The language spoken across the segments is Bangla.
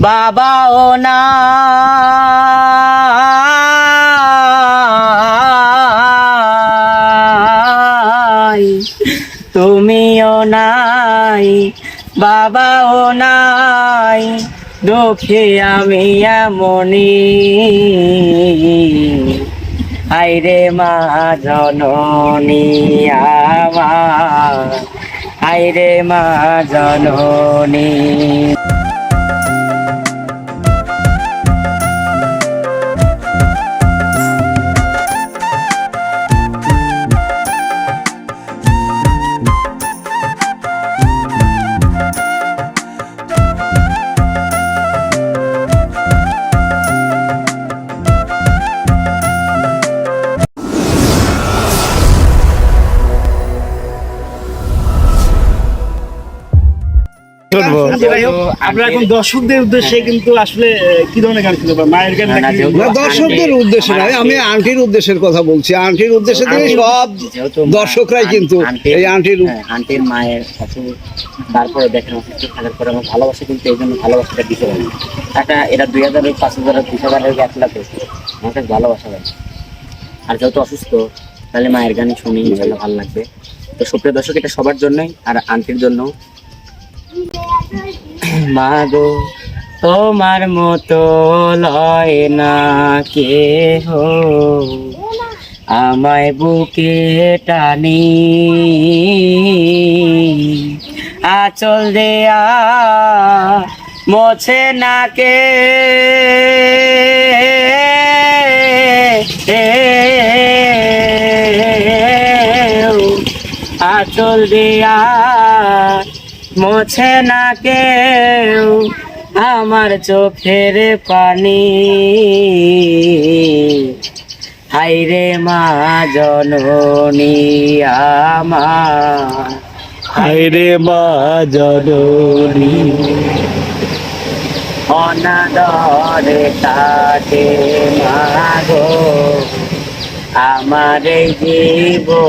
বাবাও নাই তুমিও নাই, বাবাও নাই, দুঃখে আমি এমনি আইরে মা জননী আমার, আইরে মা জননী। শুনব আমরা এখন দর্শকদের উদ্দেশ্যে কিন্তু আসলে কি ধরনের গান ছিল? মায়ের গান দর্শকদের উদ্দেশ্যে নয় আমি আন্টির উদ্দেশ্যের কথা বলছি। আন্টির উদ্দেশ্যে থেকে সব দর্শকরাই কিন্তু এই আন্টির হ্যাঁ, আন্টির মায়ের তারপরে দেখেন অসুস্থ থাকার পরে আমার ভালোবাসা কিন্তু এই জন্য ভালোবাসাটা দিতে পারি একটা এটা দুই হাজার পাঁচ হাজার বিশ হাজারের এক লাখ আমার কাছে ভালোবাসা দেয় আর যেহেতু অসুস্থ তাহলে মায়ের গান শুনি ভালো লাগবে। তো সুপ্রিয় দর্শক এটা সবার জন্যই আর আন্টির জন্য মা গো তোমার মতো লয় না কে হো আমায় বুকে টানি, আচল দেয়া মোছে না কে আচল দেয়া মোছে না কেউ আমার চোখের পানি। হাইরে মা জননী আমার। হাইরে মা জননী। অনাদরে কাটে মাগো আমার জীবন।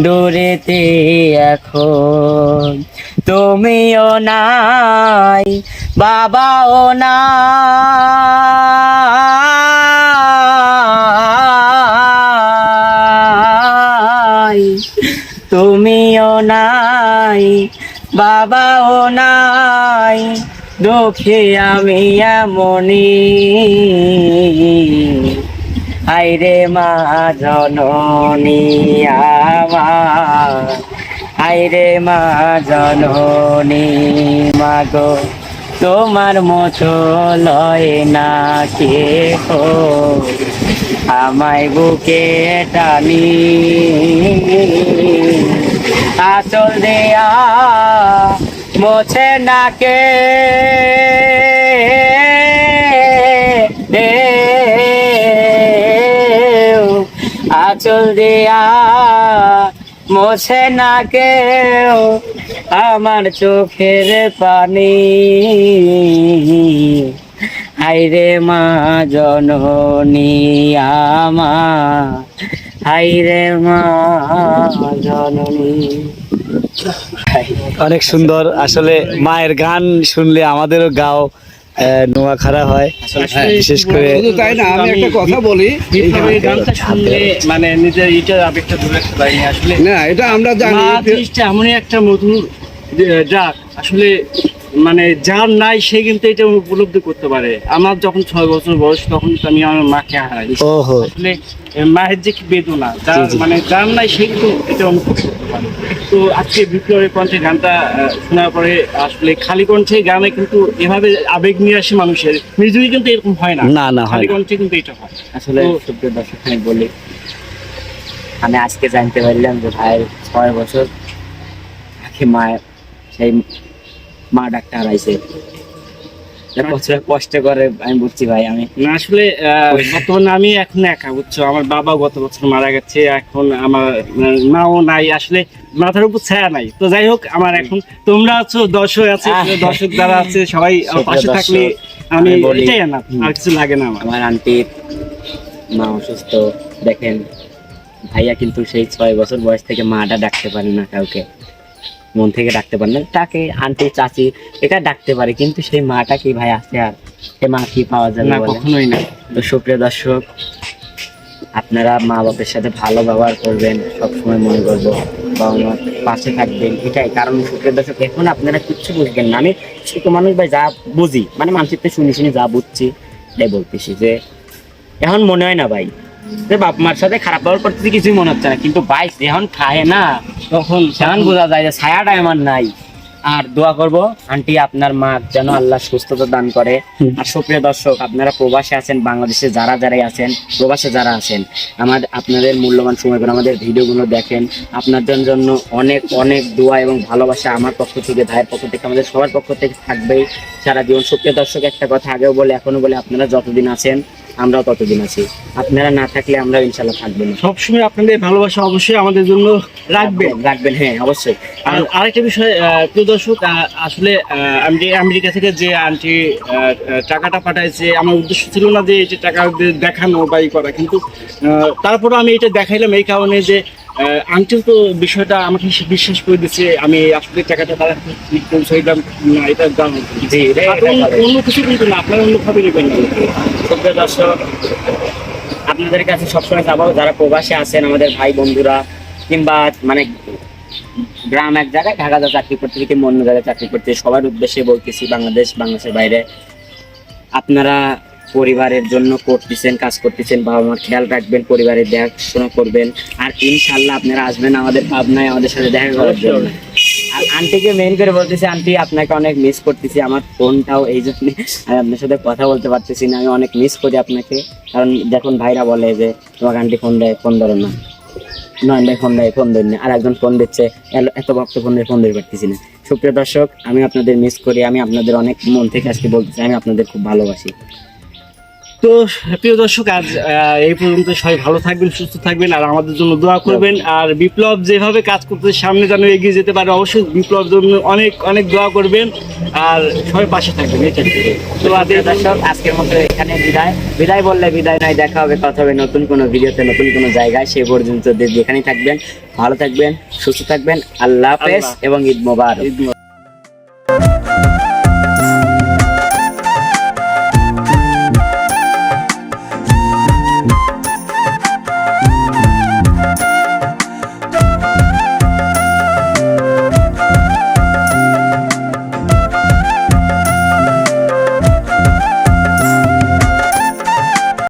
দূরেতে এখন। তুমিও নাই বাবাও নাই। তুমিও নাই বাবাও নাই দুঃখে আমি এমনি আইরে মা জননী আমার। আইরে মা জননী মাগো, তোমার মতো লয় না কে আমায় বুকে টানি। আচল দেয়া মোছে নাকে। আচল মোছে না কেউ আমার চোখের পানি। হাইরে মা জননী আমার হাইরে মা জননী। অনেক সুন্দর। আসলে মায়ের গান শুনলে আমাদেরও গাও। আহ, নোয়া খাড়া হয় বিশেষ করে তাই না আমি একটা কথা বলি শুনলে মানে নিজের ইটার আবেগটা দূরে আসলে না এটা আমরা জানি জিনিসটা এমনই একটা মধুর ডাক আসলে মানে যার নাই সে কিন্তু এটা উপলব্ধি করতে পারে। আমার যখন ছয় বছর বয়স তখন তো আমি আমার মাকে হারাই। আসলে যে বেদনা যার। মানে যার নাই সে কিন্তু এটা অনুভব করতে পারে তো আজকে বিপ্লবের কণ্ঠে গানটা শোনার পরে আসলে খালি কণ্ঠে গানে কিন্তু এভাবে আবেগ নিয়ে আসে মানুষের মিউজিক কিন্তু এরকম হয় না। না না হয় খালি কণ্ঠে কিন্তু এটা হয়। আসলে সুপ্রিয় দর্শক আমি বলি আমি আজকে জানতে পারলাম যে ভাইয়ের ছয় বছর আগে মায়ের সেই মা ডাক্তার হারাইছে কতটা কষ্ট করে আমি বুঝছি ভাই আমি না আসলে বর্তমানে আমি এখন একা বুঝছ? আমার বাবা গত বছর মারা গেছে এখন আমার আহ, মাও নাই আসলে মাথার উপর ছায়া নাই। তো যাই হোক আমার এখন তোমরা আছো দর্শক আছে। দর্শক যারা আছে সবাই পাশে থাকলে আমি আমি এটাই না আর কিছু লাগে না আমার। আন্টির মা অসুস্থ দেখেন ভাইয়া কিন্তু সেই ছয় বছর বয়স থেকে মাটা ডাকতে পারে না কাউকে। মন থেকে ডাকতে পারে না তাকে আন্টি চাচি এটা ডাকতে পারে কিন্তু সেই মাটা কি ভাই আছে আর? সে মা কি পাওয়া যাবে না? কখনোই না। তো সুপ্রিয় দর্শক আপনারা মা বাবার সাথে ভালো ব্যবহার করবেন সবসময় মনে করব বাবা মার পাশে থাকবেন এটাই। কারণ সুপ্রিয় দর্শক এখন আপনারা কিচ্ছু বুঝবেন না। আমি ছোট মানুষ ভাই যা বুঝি মানে মানুষের শুনি শুনি যা বুঝছি এটাই বলতেছি যে এখন মনে হয় না ভাই যে বাপ মার সাথে খারাপ ব্যবহার করতেছি কিছুই মনে হচ্ছে না। কিন্তু ভাই যখন খায় না। তখন তখন বোঝা যায় যে ছায়াটা আমার নাই। আর দোয়া করব আন্টি আপনার মা যেন আল্লাহ সুস্থতা দান করে। আর সুপ্রিয় দর্শক আপনারা প্রবাসে আছেন বাংলাদেশে যারা যারাই আছেন প্রবাসে যারা আছেন আমার আপনাদের মূল্যবান সময় করে আমাদের ভিডিওগুলো দেখেন। আপনাদের জন্য অনেক অনেক দোয়া এবং ভালোবাসা আমার পক্ষ থেকে ভাইয়ের পক্ষ থেকে আমাদের সবার পক্ষ থেকে থাকবেই। সারা জীবন সুপ্রিয় দর্শক একটা কথা আগেও বলে এখনও বলে আপনারা যতদিন আছেন আমরাও ততদিন আছি। আপনারা না থাকলে আমরা ইনশাল্লাহ থাকব না। সবসময় আপনাদের ভালোবাসা অবশ্যই আমাদের জন্য রাখবেন। রাখবেন হ্যাঁ অবশ্যই। আর আরেকটা বিষয় প্রিয় দর্শক আহ, আসলে আমি আমেরিকা থেকে যে আন্টি টাকাটা পাঠাইছে আমার উদ্দেশ্য ছিল না যে এই যে টাকা দেখানো বা ই করা কিন্তু তারপরে আমি এটা দেখাইলাম এই কারণে যে আন্টিও তো বিষয়টা আমাকে বিশ্বাস করে দিচ্ছে আমি আসলে টাকাটা তারা ঠিক পৌঁছাইলাম না এটা জি এটা- অন্য- কিছু কিন্তু না আপনারা অন্য ভাবে নেবেন দর্শক আপনাদের কাছে সবসময় যাব। যারা প্রবাসে আছেন আমাদের ভাই বন্ধুরা কিংবা মানে গ্রাম এক জায়গায় ঢাকা চাকরি করতে কিংবা অন্য জায়গায় চাকরি করতে সবার উদ্দেশ্যে বলতেছি বাংলাদেশ বাংলাদেশের বাইরে। আপনারা পরিবারের জন্য করতেছেন কাজ করতেছেন বাবা মার খেয়াল রাখবেন পরিবারের দেখাশোনা করবেন। আর ইনশাল্লাহ আপনারা আসবেন আমাদের ভাবনায় আমাদের সাথে দেখা করার জন্য। আর আন্টিকে মেইন করে বলতেছি আন্টি আপনাকে অনেক মিস করতেছি। আমার ফোনটাও এই জন্য আমি আপনার সাথে কথা বলতে পারতেছি না। আমি অনেক মিস করি আপনাকে। কারণ দেখুন ভাইরা বলে যে তোমাকে আন্টি ফোন দেয় ফোন ধরো না। নয় ভাই ফোন দেয় ফোন ধরি না। আর একজন ফোন দিচ্ছে এত ভক্ত ফোন দিয়ে ফোন ধরে পারতেছি না। সুপ্রিয় দর্শক আমি আপনাদের মিস করি। আমি আপনাদের অনেক মন থেকে আজকে বলতেছি আমি আপনাদের খুব ভালোবাসি। তো প্রিয় দর্শক আজ এই পর্যন্ত সবাই ভালো থাকবেন সুস্থ থাকবেন আর আমাদের জন্য দোয়া করবেন। আর বিপ্লব যেভাবে কাজ করতে সামনে যেন এগিয়ে যেতে পারে অবশ্যই বিপ্লব জন্য অনেক অনেক দোয়া করবেন। আর সবাই পাশে থাকবেন এটা তো দর্শক আজকের মতো এখানে বিদায়। বিদায় বললে বিদায় নয় দেখা হবে কথা হবে নতুন কোনো ভিডিওতে নতুন কোনো জায়গায়। সে পর্যন্ত যেখানেই থাকবেন ভালো থাকবেন সুস্থ থাকবেন। আল্লাহ হাফেজ এবং ঈদ মোবারক। এই